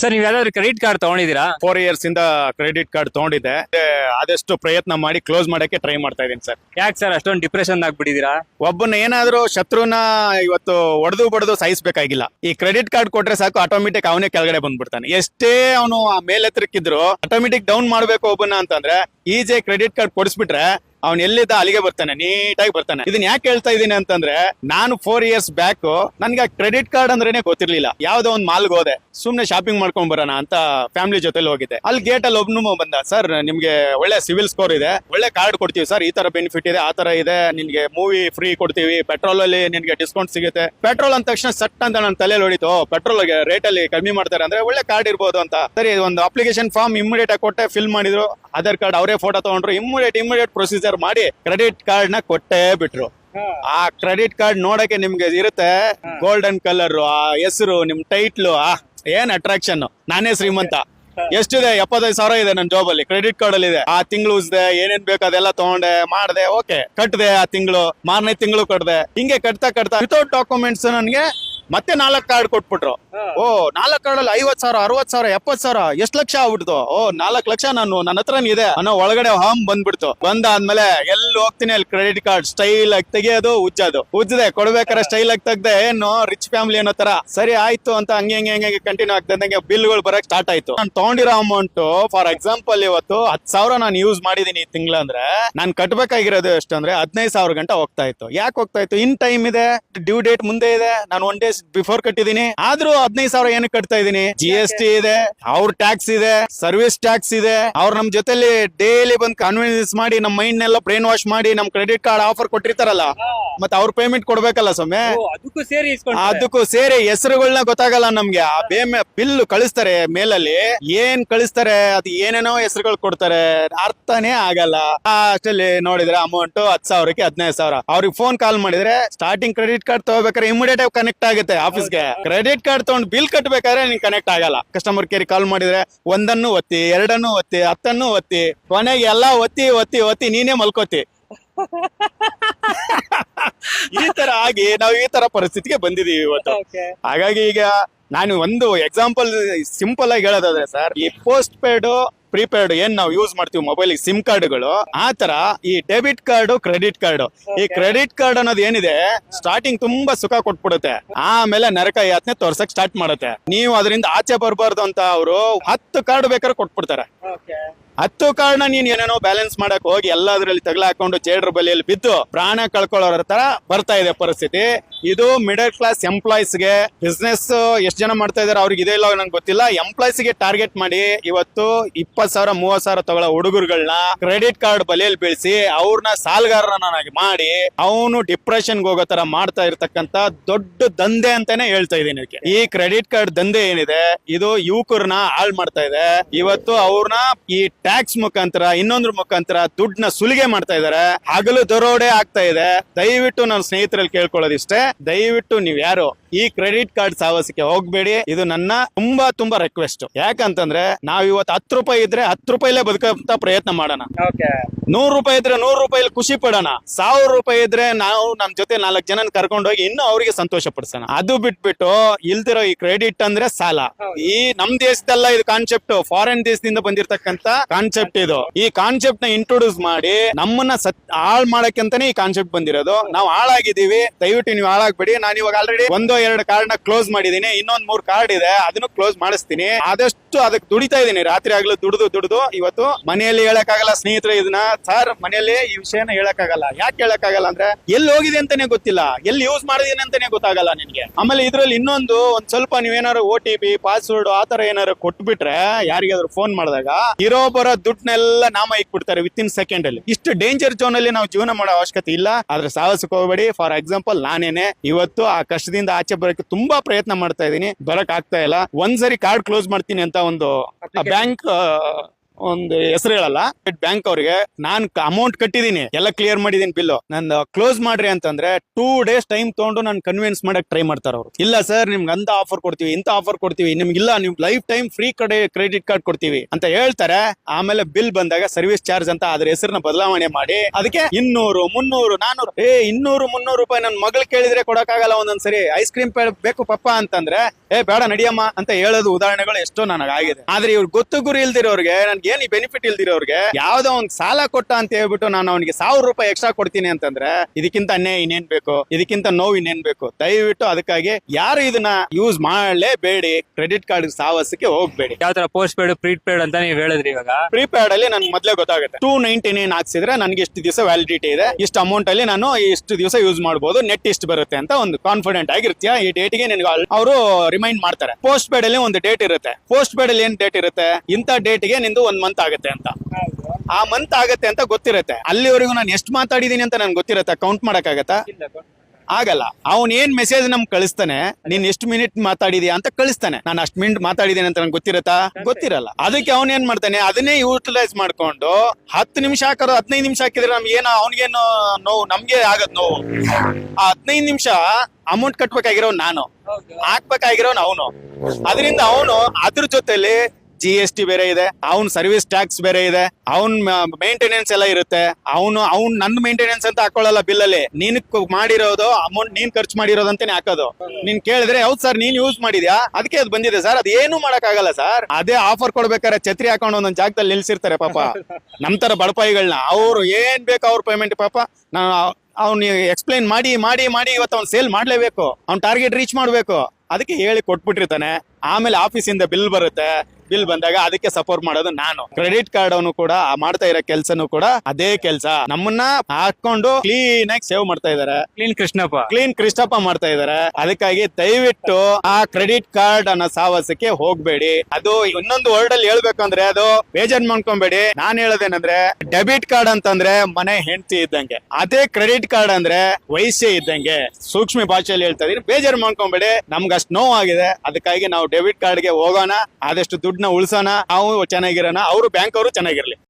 Sir ನೀವು ಯಾವ್ದಾದ್ರು credit card ತಗೊಂಡಿದ್ದೀರಾ? ಫೋರ್ ಇಯರ್ಸ್ ಇಂದ ಕ್ರೆಡಿಟ್ ಕಾರ್ಡ್ ತಗೊಂಡಿದ್ದೆ. ಆದಷ್ಟು ಪ್ರಯತ್ನ ಮಾಡಿ ಕ್ಲೋಸ್ ಮಾಡಕ್ಕೆ ಟ್ರೈ ಮಾಡ್ತಾ ಇದ್ದೀನಿ ಸರ್ ಯಾಕೆ ಸರ್ ಅಷ್ಟೊಂದು ಡಿಪ್ರೆಷನ್ ಆಗ್ಬಿಟ್ಟಿದ್ದೀರಾ? ಒಬ್ಬನ ಏನಾದ್ರೂ ಶತ್ರುನ ಇವತ್ತು ಒಡೆದು ಬಡದು ಸಾಯಿಸ್ಬೇಕಾಗಿಲ್ಲ. ಈ ಕ್ರೆಡಿಟ್ ಕಾರ್ಡ್ ಕೊಟ್ರೆ ಸಾಕು ಆಟೋಮೆಟಿಕ್ ಅವನೇ ಕೆಳಗಡೆ ಬಂದ್ಬಿಡ್ತಾನೆ. ಎಷ್ಟೇ ಅವನು ಆ ಮೇಲೆತ್ತರಕ್ಕಿದ್ರು ಆಟೋಮೆಟಿಕ್ ಡೌನ್ ಮಾಡ್ಬೇಕು ಒಬ್ಬನ ಅಂತಂದ್ರೆ ಈಜೆ ಕ್ರೆಡಿಟ್ ಕಾರ್ಡ್ ಕೊಡಿಸ್ಬಿಟ್ರೆ ಅವ್ನ್ ಎಲ್ಲಿದ್ದ ಅಲ್ಲಿಗೆ ಬರ್ತಾನೆ, ನೀಟಾಗಿ ಬರ್ತಾನೆ. ಇದನ್ನ ಯಾಕೆ ಹೇಳ್ತಾ ಇದೀನಿ ಅಂತಂದ್ರೆ, ನಾನು ಫೋರ್ ಇಯರ್ಸ್ ಬ್ಯಾಕ್ ನನ್ಗೆ ಕ್ರೆಡಿಟ್ ಕಾರ್ಡ್ ಅಂದ್ರೇನೆ ಗೊತ್ತಿರ್ಲಿಲ್ಲ. ಯಾವ್ದೋ ಒಂದ್ ಮಾಲ್ಗೆ ಹೋದೆ ಸುಮ್ನೆ ಶಾಪಿಂಗ್ ಮಾಡ್ಕೊಂಡ್ ಬರೋಣ ಅಂತ ಫ್ಯಾಮಿಲಿ ಜೊತೆಲಿ ಹೋಗಿದ್ದೆ. ಅಲ್ಲಿ ಗೇಟ್ ಅಲ್ಲಿ ಒಬ್ನು ಬಂದ, ಸರ್, ನಿಮ್ಗೆ ಒಳ್ಳೆ ಸಿವಿಲ್ ಸ್ಕೋರ್ ಇದೆ, ಒಳ್ಳೆ ಕಾರ್ಡ್ ಕೊಡ್ತೀವಿ ಸರ್, ಈ ತರ ಬೆನಿಫಿಟ್ ಇದೆ, ಆ ತರ ಇದೆ, ನಿನ್ಗೆ ಮೂವಿ ಫ್ರೀ ಕೊಡ್ತೀವಿ ಪೆಟ್ರೋಲ್ ಅಲ್ಲಿ ನಿನ್ಗೆ ಡಿಸ್ಕೌಂಟ್ ಸಿಗುತ್ತೆ. ಪೆಟ್ರೋಲ್ ಅಂದ ತಕ್ಷಣ ಸಟ್ ಅಂತ ನನ್ನ ತಲೆಯಲ್ಲಿ ಹೊಡಿತು ಪೆಟ್ರೋಲ್ ರೇಟ್ ಅಲ್ಲಿ ಕಮ್ಮಿ ಮಾಡ್ತಾರೆ ಅಂದ್ರೆ ಒಳ್ಳೆ ಕಾರ್ಡ್ ಇರ್ಬೋದು ಅಂತ. ಸರಿ, ಒಂದು ಅಪ್ಲಿಕೇಶನ್ ಫಾರ್ಮ್ ಇಮಿಡಿಯೇಟ್ ಆಗಿ ಕೊಟ್ಟೆ ಫಿಲ್ ಮಾಡಿದ್ರು ಆಧಾರ್ ಕಾರ್ಡ್ ಅವರೇ ಫೋಟೋ ತಗೊಂಡ್ರು ಇಮಿಡಿಯೇಟ್ ಇಮಿಡಿಯೇಟ್ ಪ್ರೊಸೀಜರ್ ಮಾಡಿ ಕ್ರೆಡಿಟ್ ಕಾರ್ಡ್ನ ಕೊಟ್ಟೇ ಬಿಟ್ರು. ಆ ಕ್ರೆಡಿಟ್ ಕಾರ್ಡ್ ನೋಡಕ್ಕೆ ನಿಮ್ಗೆ ಇರುತ್ತೆ ಗೋಲ್ಡನ್ ಕಲರ್ ಆ ಹೆಸರು ನಿಮ್ ಟೈಟ್ಲು ಆ ಏನ್ ಅಟ್ರಾಕ್ಷನ್ ನಾನೇ ಶ್ರೀಮಂತ. ಎಷ್ಟಿದೆ? ಎಪ್ಪತ್ತೈದು ಸಾವಿರ ಇದೆ ನನ್ನ ಜಾಬ್ ಅಲ್ಲಿ. ಕ್ರೆಡಿಟ್ ಕಾರ್ಡ್ ಅಲ್ಲಿ ಇದೆ. ಆ ತಿಂಗಳು ಉಸ್ದೆ ಏನೇನ್ ಬೇಕು ಅದೆಲ್ಲ ತಗೊಂಡೆ ಮಾಡ್ದೆ ಓಕೆ ಕಟ್ದೆ ಆ ತಿಂಗಳು. ಮಾರನೇ ತಿಂಗಳು ಕಟ್ದೆ. ಹಿಂಗೆ ಕಟ್ತಾ ಕಟ್ತಾ ವಿತೌಟ್ ಡಾಕ್ಯುಮೆಂಟ್ಸ್ ನನ್ಗೆ ಮತ್ತೆ ನಾಲ್ಕು ಕಾರ್ಡ್ ಕೊಟ್ಬಿಟ್ರು. ಓ ನಾಲ್ಕು ಕಾರ್ಡ್ ಅಲ್ಲಿ ಐವತ್ ಸಾವಿರ ಅರವತ್ ಸಾವಿರ ಎಪ್ಪತ್ ಸಾವಿರ ಎಷ್ಟ್ ಲಕ್ಷ ಆಗ್ಬಿಡ್ತು? ಓ ನಾಲ್ಕು ಲಕ್ಷ ನಾನು ನನ್ನ ಹತ್ರ ಇದೆ ಅನ್ನೋ ಒಳಗಡೆ ಹಮ್ ಬಂದ್ಬಿಡ್ತು. ಬಂದಾದ್ಮೇಲೆ ಎಲ್ಲಿ ಹೋಗ್ತೀನಿ ಅಲ್ಲಿ ಕ್ರೆಡಿಟ್ ಕಾರ್ಡ್ ಸ್ಟೈಲ್ ಆಗಿ ತೆಗಿಯೋದು ಉಜ್ಜೋದು. ಉಜ್ಜದೆ ಕೊಡ್ಬೇಕಾರೆ ಸ್ಟೈಲ್ ಆಗಿ ತೆಗ್ದೆ ಏನು ರಿಚ್ ಫ್ಯಾಮಿಲಿ ಅನ್ನೋ ತರ. ಸರಿ ಆಯ್ತು ಅಂತ ಹಂಗೆ ಹಂಗೆ ಹಂಗೆ ಕಂಟಿನ್ಯೂ ಆಗ್ತದಂಗೆ ಬಿಲ್ಗಳು ಬರಕ್ ಸ್ಟಾರ್ಟ್ ಆಯ್ತು. ನಾನು ತಗೊಂಡಿರೋ ಅಮೌಂಟ್ ಫಾರ್ ಎಕ್ಸಾಂಪಲ್ ಇವತ್ತು ಹತ್ ಸಾವಿರ ನಾನು ಯೂಸ್ ಮಾಡಿದೀನಿ ಈ ತಿಂಗಳ ಅಂದ್ರೆ ನಾನು ಕಟ್ಬೇಕಾಗಿರೋದು ಎಷ್ಟು ಅಂದ್ರೆ ಹದಿನೈದು ಸಾವಿರ ಗಂಟೆ ಹೋಗ್ತಾ ಇತ್ತು. ಯಾಕೆ ಹೋಗ್ತಾ ಇತ್ತು? ಇನ್ ಟೈಮ್ ಇದೆ ಡ್ಯೂ ಡೇಟ್ ಮುಂದೆ ಇದೆ ನಾನು ಒನ್ ಡೇಸ್ ಬಿಫೋರ್ ಕಟ್ಟಿದೀನಿ. ಆದ್ರೂ ಹದಿನೈದು ಸಾವಿರ ಏನಕ್ಕೆ ಕಟ್ತಾ ಇದೀನಿ ಜಿ ಎಸ್ ಟಿ ಇದೆ ಅವ್ರ ಟ್ಯಾಕ್ಸ್ ಇದೆ ಸರ್ವಿಸ್ ಟ್ಯಾಕ್ಸ್ ಇದೆ. ಅವ್ರ ನಮ್ ಜೊತೆಲಿ ಡೈಲಿ ಬಂದ್ ಕನ್ವಿನ್ಸ್ ಮಾಡಿ ನಮ್ ಮೈಂಡ್ ನೆಲ್ಲ ಬ್ರೈನ್ ವಾಶ್ ಮಾಡಿ ನಮ್ ಕ್ರೆಡಿಟ್ ಕಾರ್ಡ್ ಆಫರ್ ಕೊಟ್ಟಿರ್ತಾರಲ್ಲ ಮತ್ತೆ ಅವ್ರ ಪೇಮೆಂಟ್ ಕೊಡ್ಬೇಕಲ್ಲ ಸೊಮ್ಮೆ ಅದಕ್ಕೂ ಸೇರಿ ಅದಕ್ಕೂ ಸೇರಿ ಹೆಸರುಗಳನ್ನ ಗೊತ್ತಾಗಲ್ಲ ನಮ್ಗೆ. ಆ ಬಿಲ್ ಕಳಿಸ್ತಾರೆ ಮೇಲಲ್ಲಿ. ಏನ್ ಕಳಿಸ್ತಾರೆ ಅದು ಏನೇನೋ ಹೆಸರುಗಳು ಕೊಡ್ತಾರೆ ಅರ್ಥನೇ ಆಗಲ್ಲ. ಅಷ್ಟಲ್ಲಿ ನೋಡಿದ್ರೆ ಅಮೌಂಟ್ ಹತ್ ಸಾವಿರಕ್ಕೆ ಹದಿನೈದು ಸಾವಿರ. ಅವ್ರಿಗೆ ಫೋನ್ ಕಾಲ್ ಮಾಡಿದ್ರೆ ಸ್ಟಾರ್ಟಿಂಗ್ ಕ್ರೆಡಿಟ್ ಕಾರ್ಡ್ ತಗೋಬೇಕಾದ್ರೆ ಇಮಿಡಿಯೇಟ್ ಆಗಿ ಕನೆಕ್ಟ್ ಆಗುತ್ತೆ ಆಫೀಸ್ಗೆ ಕ್ರೆಡಿಟ್ ಕಾರ್ಡ್ ತಗೊಂಡು ಬಿಲ್ ಕಟ್ಟಬೇಕಾದ್ರೆ ನಿಂಗೆ ಕನೆಕ್ಟ್ ಆಗಲ್ಲ. ಕಸ್ಟಮರ್ ಕೇರ್ ಕಾಲ್ ಮಾಡಿದ್ರೆ ಒಂದನ್ನು ಒತ್ತಿ ಎರಡನ್ನು ಒತ್ತಿ ಹತ್ತನ್ನು ಒತ್ತಿ ಕೊನೆಗೆ ಎಲ್ಲಾ ಒತ್ತಿ ಒತ್ತಿ ಒತ್ತಿ ನೀನೇ ಮಲ್ಕೋತಿ. ಈ ತರ ಆಗಿ ನಾವು ಈ ತರ ಪರಿಸ್ಥಿತಿಗೆ ಬಂದಿದೀವಿ ಇವತ್ತು. ಹಾಗಾಗಿ ಈಗ ನಾನು ಒಂದು ಎಕ್ಸಾಂಪಲ್ ಸಿಂಪಲ್ ಆಗಿ ಹೇಳೋದಾದ್ರೆ ಸರ್ ಈ ಪೋಸ್ಟ್ ಪೇಡ್ ಪ್ರೀಪೇಡ್ ಏನ್ ನಾವು ಯೂಸ್ ಮಾಡ್ತೀವಿ ಮೊಬೈಲ್ ಸಿಮ್ ಕಾರ್ಡ್ಗಳು ಆ ತರ ಈ ಡೆಬಿಟ್ ಕಾರ್ಡ್ ಕ್ರೆಡಿಟ್ ಕಾರ್ಡ್ ಈ ಕ್ರೆಡಿಟ್ ಕಾರ್ಡ್ ಅನ್ನೋದು ಏನಿದೆ ಸ್ಟಾರ್ಟಿಂಗ್ ತುಂಬಾ ಸುಖ ಕೊಟ್ಬಿಡುತ್ತೆ. ಆಮೇಲೆ ನರಕ ಯಾತನೆ ತೋರ್ಸಕ್ ಸ್ಟಾರ್ಟ್ ಮಾಡುತ್ತೆ. ನೀವು ಅದರಿಂದ ಆಚೆ ಬರಬಾರ್ದು ಅಂತ ಅವರು ಹತ್ತು ಕಾರ್ಡ್ ಬೇಕಾದ್ರೆ ಕೊಟ್ಬಿಡ್ತಾರೆ. ಹತ್ತು ಕಾರಣ ನೀನ್ ಏನೇನೋ ಬ್ಯಾಲೆನ್ಸ್ ಮಾಡಕ್ ಹೋಗಿ ಎಲ್ಲಾದ್ರಲ್ಲಿ ತಗಲ ಹಾಕೊಂಡು ಚೇಡ್ರ ಬಲಿಯಲ್ಲಿ ಬಿದ್ದು ಪ್ರಾಣ ಕಳ್ಕೊಳ್ಳೋರ ತರ ಬರ್ತಾ ಇದೆ ಪರಿಸ್ಥಿತಿ. ಇದು ಮಿಡಲ್ ಕ್ಲಾಸ್ ಎಂಪ್ಲಾಯ್ಸ್ಗೆ ಬಿಸ್ನೆಸ್ ಎಷ್ಟು ಜನ ಮಾಡ್ತಾ ಇದಾರೆ ಅವ್ರಿಗೆ ಇದೇ ಇಲ್ಲ ನಂಗೆ ಗೊತ್ತಿಲ್ಲ. ಎಂಪ್ಲಾಯ್ಸ್ಗೆ ಟಾರ್ಗೆಟ್ ಮಾಡಿ ಇವತ್ತು ಇಪ್ಪತ್ ಸಾವಿರ ಮೂವತ್ ಸಾವಿರ ತಗೊಳ್ಳೋ ಹುಡುಗರುಗಳನ್ನ ಕ್ರೆಡಿಟ್ ಕಾರ್ಡ್ ಬಲಿಯಲ್ಲಿ ಬೀಳಿಸಿ ಅವ್ರನ್ನ ಸಾಲಗಾರರನ್ನಾಗಿ ಮಾಡಿ ಅವನು ಡಿಪ್ರೆಷನ್ ಹೋಗೋ ತರ ಮಾಡ್ತಾ ಇರ್ತಕ್ಕಂತ ದೊಡ್ಡ ದಂಧೆ ಅಂತಾನೆ ಹೇಳ್ತಾ ಇದಕ್ಕೆ ಈ ಕ್ರೆಡಿಟ್ ಕಾರ್ಡ್ ದಂಧೆ ಏನಿದೆ? ಇದು ಯುವಕರನ್ನ ಹಾಳ್ ಮಾಡ್ತಾ ಇದೆ. ಇವತ್ತು ಅವ್ರನ್ನ ಈ ಟ್ಯಾಕ್ಸ್ ಮುಖಾಂತರ, ಇನ್ನೊಂದ್ರ ಮುಖಾಂತರ ದುಡ್ಡನ್ನ ಸುಲಿಗೆ ಮಾಡ್ತಾ ಇದಾರೆ. ಹಗಲು ದರೋಡೆ ಆಗ್ತಾ ಇದೆ. ದಯವಿಟ್ಟು ನನ್ನ ಸ್ನೇಹಿತರಲ್ಲಿ ಕೇಳ್ಕೊಳ್ಳೋದಿಷ್ಟೇ. ದಯವಿಟ್ಟು ನೀವ್ ಯಾರು, ಈ ಕ್ರೆಡಿಟ್ ಕಾರ್ಡ್ ಸಾಹಸಕ್ಕೆ ಹೋಗ್ಬೇಡಿ. ಇದು ನನ್ನ ತುಂಬಾ ತುಂಬಾ ರಿಕ್ವೆಸ್ಟ್ ಯಾಕಂತಂದ್ರೆ ನಾವ್ ಇವತ್ತು ಹತ್ತು ರೂಪಾಯಿ ಇದ್ರೆ ಹತ್ತು ರೂಪಾಯಿಲೇ ಬದುಕಂತ ಪ್ರಯತ್ನ ಮಾಡೋಣ. ನೂರು ರೂಪಾಯಿ ಇದ್ರೆ ನೂರು ರೂಪಾಯಿ ಖುಷಿ ಪಡೋಣ. ಸಾವಿರ ರೂಪಾಯಿ ಇದ್ರೆ ನಾವು ನಮ್ ಜೊತೆ ನಾಲ್ಕು ಜನ ಕರ್ಕೊಂಡೋಗಿ ಇನ್ನೂ ಅವರಿಗೆ ಸಂತೋಷ ಪಡಿಸೋಣ. ಅದು ಬಿಟ್ಬಿಟ್ಟು ಇಲ್ದಿರೋ ಈ ಕ್ರೆಡಿಟ್ ಅಂದ್ರೆ ಸಾಲ. ಈ ನಮ್ ದೇಶದಲ್ಲ ಇದು ಕಾನ್ಸೆಪ್ಟ್ ಫಾರಿನ್ ದೇಶದಿಂದ ಬಂದಿರತಕ್ಕಂತ ಕಾನ್ಸೆಪ್ಟ್ ಇದು. ಈ ಕಾನ್ಸೆಪ್ಟ್ನ ಇಂಟ್ರೊಡ್ಯೂಸ್ ಮಾಡಿ ನಮ್ಮನ್ನ ಸತ್ ಹಾಳ್ ಮಾಡಕ್ಕೆ ಅಂತಾನೆ ಈ ಕಾನ್ಸೆಪ್ಟ್ ಬಂದಿರೋದು. ನಾವು ಹಾಳಾಗಿದ್ದೀವಿ. ದಯವಿಟ್ಟು ನೀವು ಹಾಳಾಗ್ಬೇಡಿ. ನಾನು ಇವಾಗ ಆಲ್ರೆಡಿ ಒಂದೋ ಎರಡು ಕಾರ್ಡ್ನ ಕ್ಲೋಸ್ ಮಾಡಿದೀನಿ. ಇನ್ನೊಂದ್ ಮೂರ್ ಕಾರ್ಡ್ ಇದೆ. ಅದನ್ನು ಕ್ಲೋಸ್ ಮಾಡಿಸ್ತೀನಿ. ಆದಷ್ಟು ಅದಕ್ಕೆ ದುಡಿತಾ ಇದೀನಿ. ರಾತ್ರಿ ಆಗ್ಲೂ ದುಡಿದು ದುಡಿದು. ಇವತ್ತು ಮನೆಯಲ್ಲಿ ಹೇಳಕ್ಕಾಗಲ್ಲ ಸ್ನೇಹಿತರೆ ಇದನ್ನ ಸರ್ ಮನೆಯಲ್ಲಿ ಈ ವಿಷಯನ ಹೇಳಕ್ಕಾಗಲ್ಲ. ಯಾಕೆ ಹೇಳಕ್ಕಾಗಲ್ಲ ಅಂದ್ರೆ ಎಲ್ಲಿ ಹೋಗಿದೆ ಅಂತಾನೆ ಗೊತ್ತಿಲ್ಲ. ಎಲ್ಲಿ ಯೂಸ್ ಮಾಡಿದೀನಿ ಅಂತಾನೆ ಗೊತ್ತಾಗಲ್ಲ ನಿನ್ಗೆ. ಆಮೇಲೆ ಇದ್ರಲ್ಲಿ ಇನ್ನೊಂದು ಒಂದ್ ಸ್ವಲ್ಪ ನೀವೇನಾದ್ರು ಓ ಟಿ ಪಿ ಪಾಸ್ವರ್ಡ್ ಆತರ ಏನಾದ್ರು ಕೊಟ್ಬಿಟ್ರೆ ಯಾರಿಗಾದ್ರು ಫೋನ್ ಮಾಡಿದಾಗ ಇರೋ ಬರೋ ದುಡ್ಡನ್ನೆಲ್ಲ ನಾಮ ಇಕ್ಬಿಡ್ತಾರೆ ವಿತ್ ಇನ್ ಸೆಕೆಂಡ್ ಅಲ್ಲಿ. ಇಷ್ಟು ಡೇಂಜರ್ ಜೋನ್ ಅಲ್ಲಿ ನಾವು ಜೀವನ ಮಾಡೋ ಅವಶ್ಯಕತೆ ಇಲ್ಲ. ಆದ್ರೆ ಸಾಹಸಕ್ಕೆ ಹೋಗಬೇಡಿ. ಫಾರ್ ಎಕ್ಸಾಂಪಲ್ ನಾನೇನೆ ಇವತ್ತು ಆ ಕಷ್ಟದಿಂದ ಆಚೆ ಬರೋಕೆ ತುಂಬಾ ಪ್ರಯತ್ನ ಮಾಡ್ತಾ ಇದ್ದೀನಿ. ಬರಕ್ ಆಗ್ತಾ ಇಲ್ಲ. ಒಂದ್ಸರಿ ಕಾರ್ಡ್ ಕ್ಲೋಸ್ ಮಾಡ್ತೀನಿ ಅಂತ ಒಂದು ಬ್ಯಾಂಕ್ ಒಂದು ಹೆಸರು ಹೇಳಲ್ಲ. ಬ್ಯಾಂಕ್ ಅವರಿಗೆ ನಾನ್ ಅಮೌಂಟ್ ಕಟ್ಟಿದೀನಿ. ಎಲ್ಲ ಕ್ಲಿಯರ್ ಮಾಡಿದೀನಿ ಬಿಲ್ ನಂದು ಕ್ಲೋಸ್ ಮಾಡ್ರಿ ಅಂತಂದ್ರೆ ಟೂ ಡೇಸ್ ಟೈಮ್ ತಗೊಂಡು ನಾನು ಕನ್ವಿನ್ಸ್ ಮಾಡಕ್ ಟ್ರೈ ಮಾಡ್ತಾರ ಅವ್ರು. ಇಲ್ಲ ಸರ್ ನಿಮ್ಗೆ ಅಂತ ಆಫರ್ ಕೊಡ್ತೀವಿ ಇಂತ ಆಫರ್ ಕೊಡ್ತೀವಿ, ನಿಮ್ಗಿಲ್ಲ, ನೀವು ಲೈಫ್ ಟೈಮ್ ಫ್ರೀ ಕಡೆ ಕ್ರೆಡಿಟ್ ಕಾರ್ಡ್ ಕೊಡ್ತೀವಿ ಅಂತ ಹೇಳ್ತಾರೆ. ಆಮೇಲೆ ಬಿಲ್ ಬಂದಾಗ ಸರ್ವಿಸ್ ಚಾರ್ಜ್ ಅಂತ ಅದ್ರ ಹೆಸರನ್ನ ಬದಲಾವಣೆ ಮಾಡಿ, ಅದಕ್ಕೆ ಇನ್ನೂರು, ಮುನ್ನೂರು, ನಾನೂರು. ಏ, ಇನ್ನೂರು, ಮುನ್ನೂರು ರೂಪಾಯಿ ನನ್ನ ಮಗಳು ಕೇಳಿದ್ರೆ ಕೊಡಕ್ಕಾಗಲ್ಲ ಒಂದೊಂದ್ಸರಿ ಐಸ್ ಕ್ರೀಮ್ ಬೇಕು ಪಪ್ಪ ಅಂತಂದ್ರೆ, ಏ, ಬೇಡ ನಡಿಯಮ್ಮ ಅಂತ ಹೇಳೋದು ಉದಾಹರಣೆಗಳು ಎಷ್ಟೋ ನನಗೆ ಆಗಿದೆ ಆದ್ರೆ ಇವ್ರು ಗೊತ್ತು ಗುರಿ ಇಲ್ದಿರೋರಿಗೆ ನನ್ಗೆ ಏನ್ ಬೆನಿಫಿಟ್ ಇಲ್ದಿರೋರ್ಗೆ ಯಾವ್ದೋ ಒಂದ್ ಸಾಲ ಕೊಟ್ಟ ಅಂತ ಹೇಳ್ಬಿಟ್ಟು ನಾನು ಅವನಿಗೆ ಸಾವಿರ ರೂಪಾಯಿ ಎಕ್ಸ್ಟ್ರಾ ಕೊಡ್ತೀನಿ ಅಂತಂದ್ರೆ ಇದಕ್ಕಿಂತ ಅನ್ಯಾಯ ಇನ್ನೇನ್ ಬೇಕು? ಇದಕ್ಕಿಂತ ನೋವು ಇನ್ನೇನ್ ಬೇಕು? ದಯವಿಟ್ಟು ಅದಕ್ಕಾಗಿ ಯಾರು ಇದನ್ನ ಯೂಸ್ ಮಾಡಲೇಬೇಡಿ. ಕ್ರೆಡಿಟ್ ಕಾರ್ಡ್ ಸಾವಸಕ್ಕೆ ಹೋಗ್ಬೇಡಿ. ಯಾವ ತರ ಪೋಸ್ಟ್ ಪೇಡ್ ಪ್ರೀಡ್ ಪೇಡ್ ಅಂತ ನೀವು ಹೇಳಿದ್ರಿ ಇವಾಗ? ಪ್ರೀಪೇಡ್ ಅಲ್ಲಿ ನನ್ಗೆ ಮೊದ್ಲೇ ಗೊತ್ತಾಗುತ್ತೆ. ಟೂ ನೈನ್ಟಿ ನೈನ್ ಹಾಕ್ಸಿದ್ರೆ ನನಗೆ ಇಷ್ಟು ದಿವಸ ವ್ಯಾಲಿಡಿಟಿ ಇದೆ. ಇಷ್ಟು ಅಮೌಂಟ್ ಅಲ್ಲಿ ನಾನು ಇಷ್ಟು ದಿವಸ ಯೂಸ್ ಮಾಡಬಹುದು ನೆಟ್ ಇಷ್ಟು ಬರುತ್ತೆ ಅಂತ ಒಂದು ಕಾನ್ಫಿಡೆಂಟ್ ಆಗಿರ್ತೀಯ? ಈ ಡೇಟ್ಗೆ ನಿನ್ಗೆ ಅವರು ರಿಮೈಂಡ್ ಮಾಡ್ತಾರೆ. ಪೋಸ್ಟ್ ಪೇಡ್ ಅಲ್ಲಿ ಒಂದು ಡೇಟ್ ಇರುತ್ತೆ. ಪೋಸ್ಟ್ ಪೇಡ್ ಅಲ್ಲಿ ಏನ್ ಡೇಟ್ ಇರುತ್ತೆ? ಇಂಥ ಡೇಟ್ಗೆ ನಿಂದು ಒಂದ್ ಮಂತ್ ಆಗುತ್ತೆ ಅಂತ. ಆ ಮಂತ್ ಆಗತ್ತೆ ಅಂತ ಗೊತ್ತಿರುತ್ತೆ. ಅಲ್ಲಿವರೆಗೂ ನಾನು ಎಷ್ಟು ಮಾತಾಡಿದೀನಿ ಅಂತ ನನ್ಗೆ ಗೊತ್ತಿರುತ್ತೆ. ಕೌಂಟ್ ಮಾಡಕ್ಕಾಗತ್ತಾ? ಆಗಲ್ಲ. ಅವನ್ ಏನ್ ಮೆಸೇಜ್ ನಮ್ ಕಳಿಸ್ತಾನೆ ನೀನ್ ಎಷ್ಟು ಮಿನಿಟ್ ಮಾತಾಡಿದ್ಯಾ ಅಂತ ಕಳಿಸ್ತಾನೆ. ನಾನು ಅಷ್ಟು ಮಿನಿಟ್ ಮಾತಾಡಿದ್ದೀನಿ ಅಂತ ನಂಗೆ ಗೊತ್ತಿರತ್ತಾ? ಗೊತ್ತಿರಲ್ಲ. ಅದಕ್ಕೆ ಅವನ್ ಏನ್ ಮಾಡ್ತಾನೆ ಅದನ್ನೇ ಯೂಟಿಲೈಸ್ ಮಾಡ್ಕೊಂಡು ಹತ್ತು ನಿಮಿಷ ಹಾಕೋದು ಹದಿನೈದು ನಿಮಿಷ ಹಾಕಿದ್ರೆ ನಮ್ಗೆ ಏನೋ ಅವನಿಗೇನು ನೋವು ನಮ್ಗೆ ಆಗದ್ ನೋವು. ಆ ಹದಿನೈದು ನಿಮಿಷ ಅಮೌಂಟ್ ಕಟ್ಬೇಕಾಗಿರೋ ನಾನು. ಹಾಕ್ಬೇಕಾಗಿರೋನ್ ಅವನು. ಅದರಿಂದ ಅವನು ಅದ್ರ ಜೊತೆಲಿ ಜಿ ಎಸ್ ಟಿ ಬೇರೆ ಇದೆ, ಅವ್ನ್ ಸರ್ವಿಸ್ ಟ್ಯಾಕ್ಸ್ ಬೇರೆ ಇದೆ, ಅವ್ನ್ ಮೇಂಟೆನೆನ್ಸ್ ಎಲ್ಲ ಇರುತ್ತೆ. ಅವನು, ಅವ್ನ್ ನನ್ನ ಮೇಂಟೆನೆನ್ಸ್ ಅಂತ ಹಾಕೊಳ್ಳಲ್ಲ ಬಿಲ್ ಅಲ್ಲಿ. ನೀನ್ ಮಾಡಿರೋದು ಅಮೌಂಟ್ ನೀನ್ ಖರ್ಚು ಮಾಡಿರೋದು ಅಂತಾನೆ ಹಾಕೋದು. ನೀನ್ ಕೇಳಿದ್ರೆ, ಹೌದ್ ಸರ್ ನೀನ್ ಯೂಸ್ ಮಾಡಿದ್ಯಾ? ಅದಕ್ಕೆ ಅದು ಬಂದಿದೆ ಸರ್ ಅದ್ ಏನು ಮಾಡಕ್ ಆಗಲ್ಲ ಸರ್ ಅದೇ ಆಫರ್ ಕೊಡ್ಬೇಕಾದ್ರೆ ಛತ್ರಿ ಹಾಕೊಂಡು ಒಂದೊಂದ್ ಜಾಗದಲ್ಲಿ ನಿಲ್ಸಿರ್ತಾರೆ ಪಾಪ. ನಮ್ ತರ ಬಡಪಾಯಿಗಳನ್ನ ಅವ್ರು ಏನ್ ಬೇಕು ಅವ್ರ ಪೇಮೆಂಟ್ ಪಾಪ. ನಾನು ಅವ್ನು ಎಕ್ಸ್ಪ್ಲೈನ್ ಮಾಡಿ ಮಾಡಿ ಮಾಡಿ ಇವತ್ತು ಅವ್ನ್ ಸೇಲ್ ಮಾಡ್ಲೇಬೇಕು. ಅವ್ನ್ ಟಾರ್ಗೆಟ್ ರೀಚ್ ಮಾಡ್ಬೇಕು. ಅದಕ್ಕೆ ಹೇಳಿ ಕೊಟ್ಬಿಟ್ಟಿರ್ತಾನೆ. ಆಮೇಲೆ ಆಫೀಸಿಂದ ಬಿಲ್ ಬರುತ್ತೆ. ಬಿಲ್ ಬಂದಾಗ ಅದಕ್ಕೆ ಸಪೋರ್ಟ್ ಮಾಡೋದು ನಾನು. ಕ್ರೆಡಿಟ್ ಕಾರ್ಡ್ ಅವನು ಕೂಡ ಮಾಡ್ತಾ ಇರೋ ಕೆಲಸನು ಕೂಡ ಅದೇ ಕೆಲಸ. ನಮ್ಮನ್ನ ಹಾಕೊಂಡು ಕ್ಲೀನ್ ಆಗಿ ಸೇವ್ ಮಾಡ್ತಾ ಇದಾರೆ. ಕ್ಲೀನ್ ಕೃಷ್ಣಪ್ಪ. ಕ್ಲೀನ್ ಕೃಷ್ಣಪ್ಪ ಮಾಡ್ತಾ ಇದಾರೆ. ಅದಕ್ಕಾಗಿ ದಯವಿಟ್ಟು ಆ ಕ್ರೆಡಿಟ್ ಕಾರ್ಡ್ ಅನ್ನೋ ಸಾಹಸಕ್ಕೆ ಹೋಗ್ಬೇಡಿ. ಅದು ಇನ್ನೊಂದು ವರ್ಡ್ ಅಲ್ಲಿ ಹೇಳ್ಬೇಕಂದ್ರೆ ಅದು ಬೇಜಾರ್ ಮಾಡ್ಕೊಂಬೇಡಿ. ನಾನ್ ಹೇಳೋದೇನಂದ್ರೆ ಡೆಬಿಟ್ ಕಾರ್ಡ್ ಅಂತಂದ್ರೆ ಮನೆ ಹೆಂಡತಿ ಇದ್ದಂಗೆ. ಅದೇ ಕ್ರೆಡಿಟ್ ಕಾರ್ಡ್ ಅಂದ್ರೆ ವಯಸ್ಸೇ ಇದ್ದಂಗೆ. ಸೂಕ್ಷ್ಮ ಭಾಷೆಯಲ್ಲಿ ಹೇಳ್ತಾ ಇದೀನಿ ಬೇಜಾರ್ ಮಾಡ್ಕೊಂಬೇಡಿ. ನಮ್ಗೆ ಅಷ್ಟು ನೋವಾಗಿದೆ. ಅದಕ್ಕಾಗಿ ನಾವು ಡೆಬಿಟ್ ಕಾರ್ಡ್ಗೆ ಹೋಗೋಣ. ಆದಷ್ಟು ದುಡ್ಡನ್ನ ಉಳಿಸೋಣ ನಾವು ಚೆನ್ನಾಗಿರೋಣ ಅವರು ಬ್ಯಾಂಕ್ ಅವರು ಚೆನ್ನಾಗಿರ್ಲಿ.